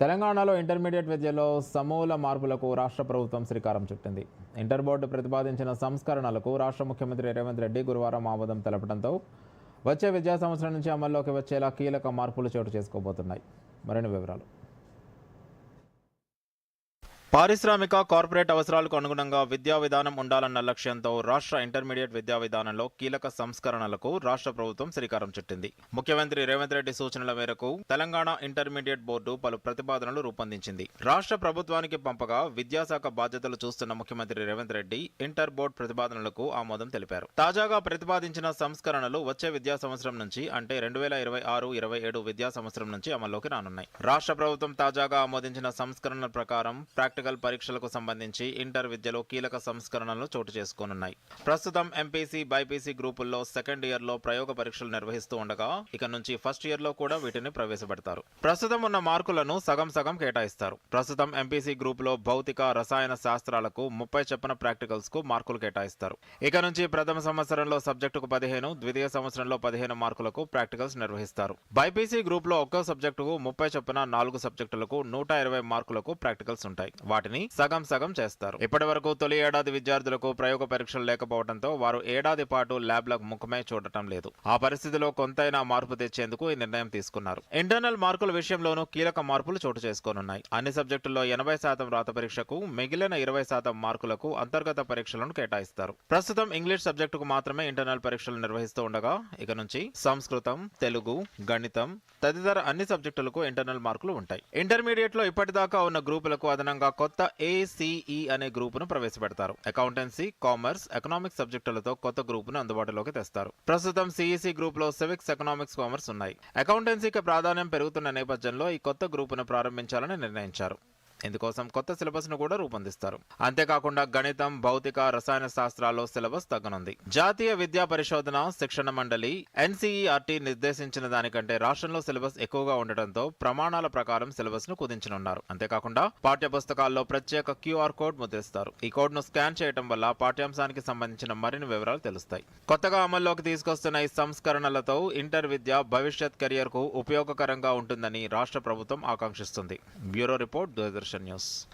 తెలంగాణలో ఇంటర్మీడియట్ విద్యలో సమూల మార్పులకు రాష్ట్ర ప్రభుత్వం శ్రీకారం చుట్టింది. ఇంటర్ బోర్డు ప్రతిపాదించిన సంస్కరణలకు రాష్ట్ర ముఖ్యమంత్రి రేవంత్ రెడ్డి గురువారం ఆమోదం తెలపడంతో వచ్చే విద్యా సంవత్సరం నుంచి అమల్లోకి వచ్చేలా కీలక మార్పులు చోటు చేసుకోబోతున్నాయి. మరిన్ని వివరాలు. పారిశ్రామిక కార్పొరేట్ అవసరాలకు అనుగుణంగా విద్యా విధానం ఉండాలన్న లక్ష్యంతో రాష్ట్ర ఇంటర్మీడియట్ విద్యా విధానంలో కీలక సంస్కరణలకు రాష్ట్ర ప్రభుత్వం శ్రీకారం చుట్టింది. ముఖ్యమంత్రి రేవంత్ రెడ్డి సూచనల మేరకు తెలంగాణ ఇంటర్మీడియట్ బోర్డు పలు ప్రతిపాదనలు రూపొందించింది. రాష్ట్ర ప్రభుత్వానికి పంపగా విద్యాశాఖ బాధ్యతలు చూస్తున్న ముఖ్యమంత్రి రేవంత్ రెడ్డి ఇంటర్ బోర్డు ప్రతిపాదనలకు ఆమోదం తెలిపారు. తాజాగా ప్రతిపాదించిన సంస్కరణలు వచ్చే విద్యా సంవత్సరం నుంచి అంటే రెండు వేల ఇరవై ఆరు ఇరవై ఏడు విద్యా సంవత్సరం నుంచి అమల్లోకి రానున్నాయి. రాష్ట్ర ప్రభుత్వం తాజాగా ఆమోదించిన సంస్కరణల ప్రకారం ప్రాక్టికల్ పరీక్షలకు సంబంధించి ఇంటర్ విద్యలో కీలక సంస్కరణలు చోటు చేసుకోనున్నాయి. ప్రస్తుతం ఎంపీసీ బైపీసీ గ్రూపుల్లో సెకండ్ ఇయర్లో ప్రయోగ పరీక్షలు నిర్వహిస్తూ ఉండగా ఇక నుంచి ఫస్ట్ ఇయర్లో కూడా వీటిని ప్రవేశపెడతారు. ప్రస్తుతం ఉన్న మార్కులను సగం సగం కేటాయిస్తారు. ప్రస్తుతం ఎంపీసీ గ్రూప్లో భౌతిక రసాయన శాస్త్రాలకు ముప్పై చెప్పన ప్రాక్టికల్స్కు మార్కులు కేటాయిస్తారు. ఇక నుంచి ప్రథమ సంవత్సరంలో సబ్జెక్టుకు పదిహేను ద్వితీయ సంవత్సరంలో పదిహేను మార్కులకు ప్రాక్టికల్స్ నిర్వహిస్తారు. బైపీసీ గ్రూప్లో ఒక్కో సబ్జెక్టుకు ముప్పై చొప్పున నాలుగు సబ్జెక్టులకు నూట ఇరవై మార్కులకు ప్రాక్టికల్స్ ఉంటాయి. వాటిని సగం సగం చేస్తారు. ఇప్పటి వరకు తొలి ఏడాది విద్యార్థులకు ప్రయోగ పరీక్షలు లేకపోవడంతో వారు ఏడాది పాటు ల్యాబ్లకు ముఖమే చూడటం లేదు. ఆ పరిస్థితిలో కొంతైనా మార్పు తెచ్చేందుకు ఈ నిర్ణయం తీసుకున్నారు. ఇంటర్నల్ మార్కుల విషయంలోనూ కీలక మార్పులు చోటు చేసుకోనున్నాయి. అన్ని సబ్జెక్టుల్లో ఎనభై శాతం రాత పరీక్షకు మిగిలిన ఇరవై శాతం మార్కులకు అంతర్గత పరీక్షలను కేటాయిస్తారు. ప్రస్తుతం ఇంగ్లీష్ సబ్జెక్టుకు మాత్రమే ఇంటర్నల్ పరీక్షలు నిర్వహిస్తూ ఉండగా ఇక నుంచి సంస్కృతం తెలుగు గణితం తదితర అన్ని సబ్జెక్టులకు ఇంటర్నల్ మార్కులు ఉంటాయి. ఇంటర్మీడియట్లో ఇప్పటిదాకా ఉన్న గ్రూపులకు అదనంగా కొత్త ఏసీఈ అనే గ్రూపును ప్రవేశపెడతారు. అకౌంటెన్సీ కామర్స్ ఎకనామిక్స్ సబ్జెక్టులతో కొత్త గ్రూపును అందుబాటులోకి తెస్తారు. ప్రస్తుతం సిఈసి గ్రూప్లో సివిక్స్ ఎకనామిక్స్ కామర్స్ ఉన్నాయి. అకౌంటెన్సీకి ప్రాధాన్యం పెరుగుతున్న నేపథ్యంలో ఈ కొత్త గ్రూపును ప్రారంభించాలని నిర్ణయించారు. ఇందుకోసం కొత్త సిలబస్ను కూడా రూపొందిస్తారు. అంతేకాకుండా గణితం భౌతిక రసాయన శాస్త్రాల్లో సిలబస్ తగ్గనుంది. జాతీయ విద్యా పరిశోధన శిక్షణ మండలి ఎన్సీఈఆర్టీ నిర్దేశించిన దానికంటే రాష్ట్రంలో సిలబస్ ఎక్కువగా ఉండటంతో ప్రమాణాల ప్రకారం సిలబస్ను కుదించనున్నారు. అంతేకాకుండా పాఠ్య పుస్తకాల్లో ప్రత్యేక క్యూఆర్ కోడ్ ముద్రిస్తారు. ఈ కోడ్ను స్కాన్ చేయడం వల్ల పాఠ్యాంశానికి సంబంధించిన మరిన్ని వివరాలు తెలుస్తాయి. కొత్తగా అమల్లోకి తీసుకొస్తున్న ఈ సంస్కరణలతో ఇంటర్ విద్య భవిష్యత్ కెరియర్కు ఉపయోగకరంగా ఉంటుందని రాష్ట్ర ప్రభుత్వం ఆకాంక్షిస్తుంది. Bureau report Doordarshan. Solution News.